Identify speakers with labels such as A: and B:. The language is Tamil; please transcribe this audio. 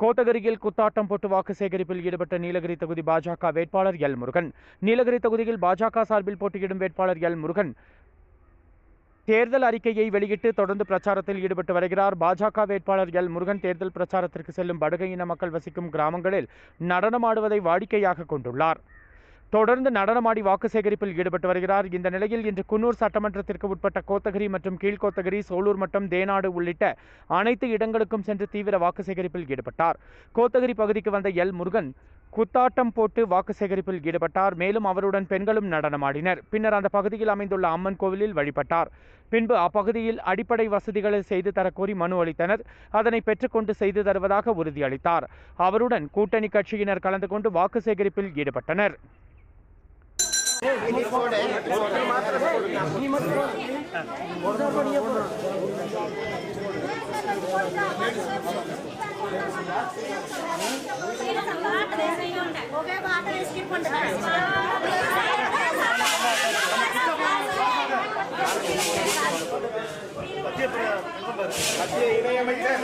A: கோட்டகரியில் குத்தாட்டம் போட்டு வாக்கு சேகரிப்பில் ஈடுபட்ட நீலகிரி தொகுதி பாஜக வேட்பாளர் எல் முருகன். நீலகிரி தொகுதியில் பாஜக சார்பில் போட்டியிடும் வேட்பாளர் எல் முருகன். தேர்தல் அறிக்கையை வெளியிட்டு தொடர்ந்து பிரச்சாரத்தில் ஈடுபட்டு வருகிறார் பாஜக வேட்பாளர் எல் முருகன். தேர்தல் பிரச்சாரத்திற்கு செல்லும் படுகையின மக்கள் வசிக்கும் கிராமங்களில் நடனமாடுவதை வாடிக்கையாக கொண்டுள்ளார். தொடர்ந்து நடனமாடி வாக்கு சேகரிப்பில் ஈடுபட்டு வருகிறார். இந்த நிலையில் இன்று குன்னூர் சட்டமன்றத்திற்கு உட்பட்ட கோத்தகிரி மற்றும் கீழ்கோத்தகிரி சோலூர் மற்றும் தேனாடு உள்ளிட்ட அனைத்து இடங்களுக்கும் சென்று தீவிர வாக்கு சேகரிப்பில் ஈடுபட்டார். கோத்தகிரி பகுதிக்கு வந்த எல். முருகன் குத்தாட்டம் போட்டு வாக்கு சேகரிப்பில் ஈடுபட்டார். மேலும் அவருடன் பெண்களும் நடனமாடினர். பின்னர் அந்த பகுதியில் அமைந்துள்ள அம்மன் கோவிலில் வழிபட்டார். பின்பு அப்பகுதியில் அடிப்படை வசதிகளை செய்து தரக்கோரி மனு அளித்தனர். அதனை பெற்றுக்கொண்டு செய்து தருவதாக உறுதியளித்தார். அவருடன் கூட்டணி கட்சியினர் கலந்து கொண்டு வாக்கு சேகரிப்பில் ஈடுபட்டனர்.
B: ఒకే పాట వేసుకుంటా
C: மத்திய இணையமைச்சர்